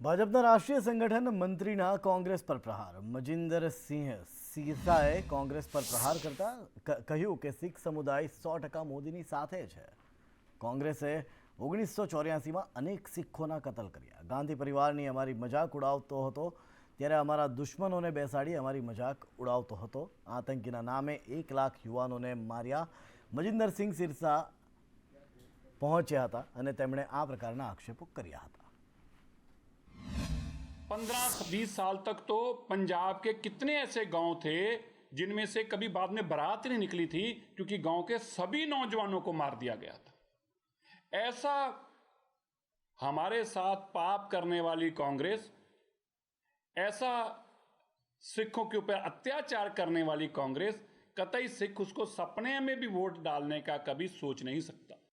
ભાજપના રાષ્ટ્રીય સંગઠન મંત્રીના કોંગ્રેસ પર પ્રહાર. મજિંદરસિંહ સિરસાએ કોંગ્રેસ પર પ્રહાર કરતા કહ્યું કે શીખ સમુદાય સો ટકા મોદીની સાથે છે. કોંગ્રેસે ઓગણીસો ચોર્યાસીમાં અનેક શીખોના કતલ કર્યા. ગાંધી પરિવારની અમારી મજાક ઉડાવતો હતો ત્યારે અમારા દુશ્મનોને બેસાડી અમારી મજાક ઉડાવતો હતો. આતંકીના નામે એક લાખ યુવાનોને માર્યા. મજિંદરસિંહ સિરસા પહોંચ્યા હતા અને તેમણે આ પ્રકારના આક્ષેપો કર્યા હતા. पंद्रह बीस साल तक तो पंजाब के कितने ऐसे गाँव थे जिनमें से कभी बाद में बारात नहीं निकली थी, क्योंकि गाँव के सभी नौजवानों को मार दिया गया था। ऐसा हमारे साथ पाप करने वाली कांग्रेस, ऐसा सिखों के ऊपर अत्याचार करने वाली कांग्रेस, कतई सिख उसको सपने में भी वोट डालने का कभी सोच नहीं सकता।